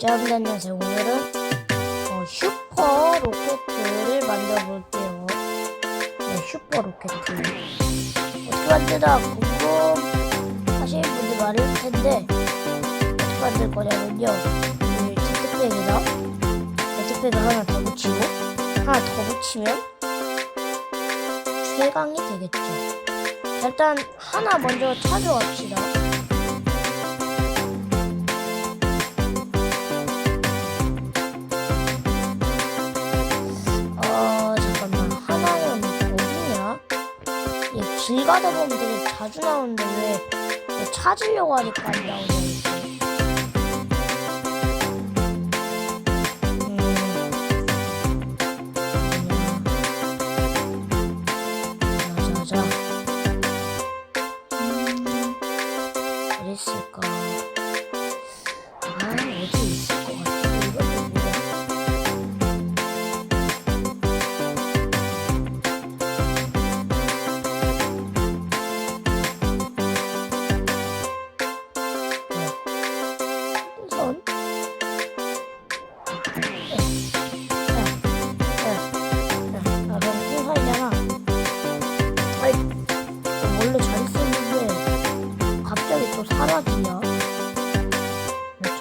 여러분 안녕하세요. 오늘은 어, 슈퍼 로켓을 만들어볼게요. 네, 슈퍼 로켓. 어떻게 만드나 궁금하신 분들 많을 텐데 어떻게 만들 거냐면요. 오늘 제트팩이다. 제트팩을 하나 더 붙이고 하나 더 붙이면 최강이 되겠죠. 일단 하나 먼저 찾아갑시다. 길 가다 보면 되게 자주 나오는데 왜 찾으려고 하니까 안 나오네.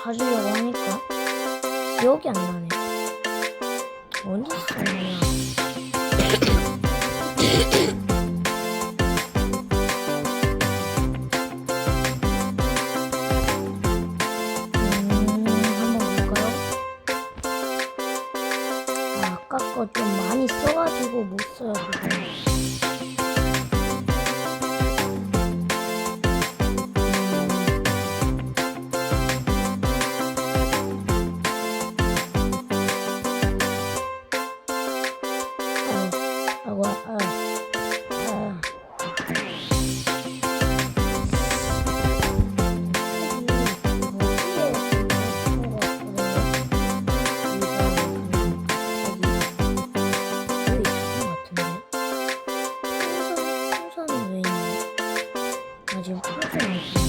가지려고 하니까 기억이 안 나네. 어디 있었냐? 음, 아, 아까 거 좀 많이 써가지고 못 써요. 지금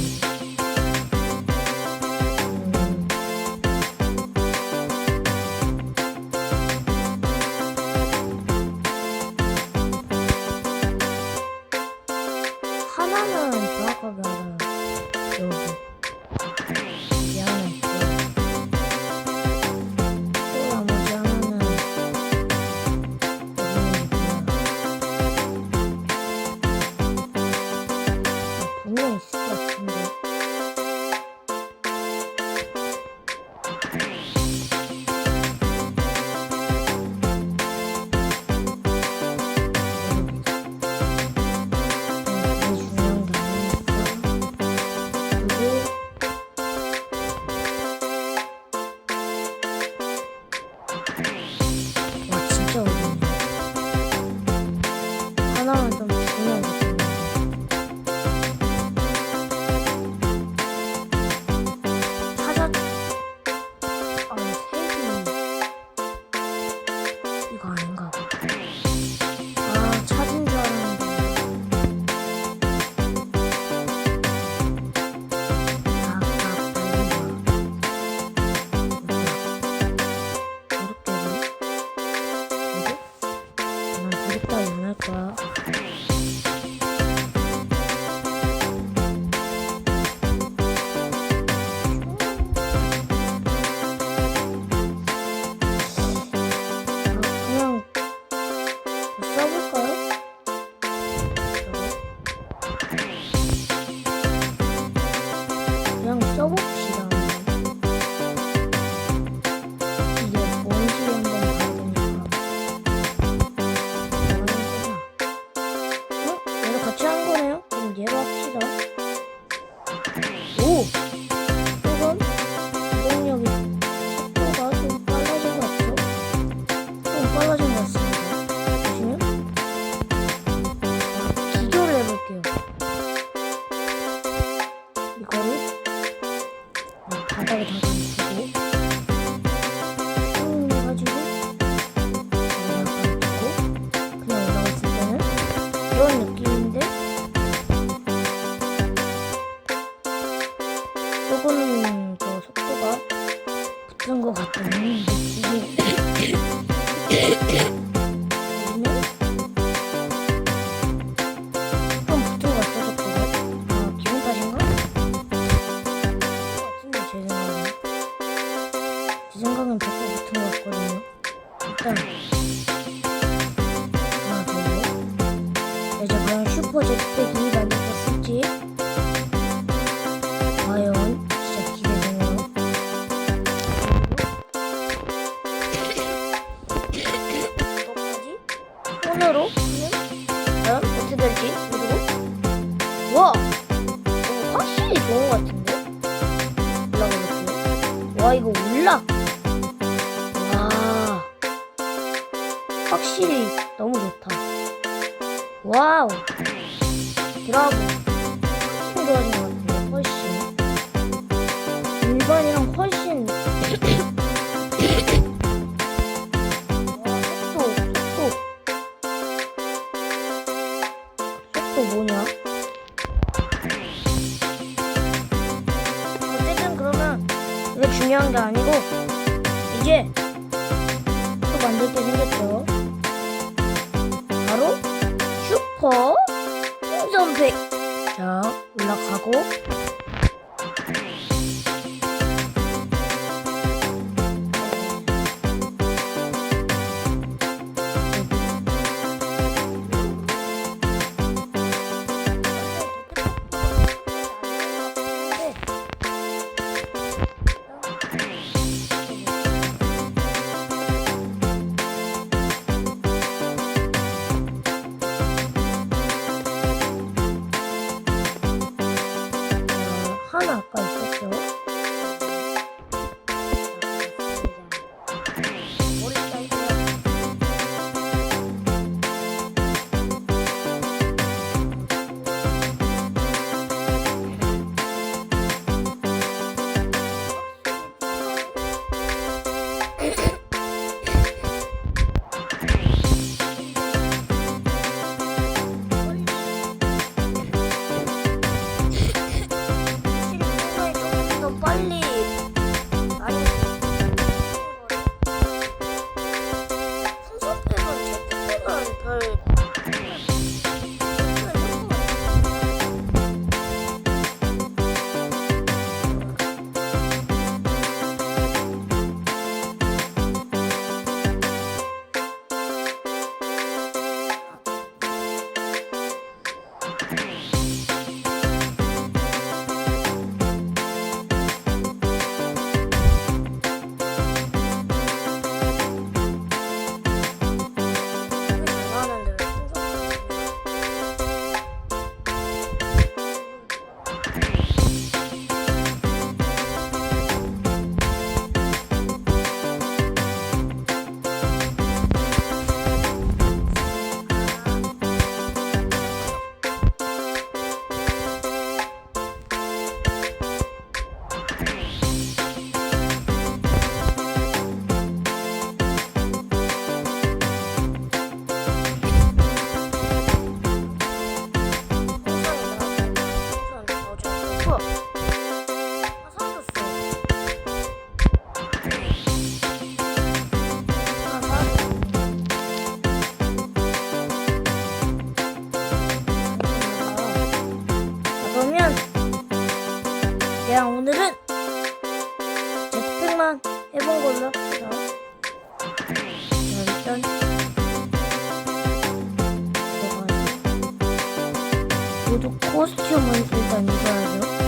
확실히 너무 좋다. 와우. 드라고 스토리하는 것 훨씬. 일반이랑 훨씬. 와, 속도, 속도. 속도 뭐냐? 어쨌든 그러면 이게 중요한 게 아니고 이제 또 만들 때 생겼죠. 흰색 자 올라가고. 저도 코스튬을 일단 입어야죠.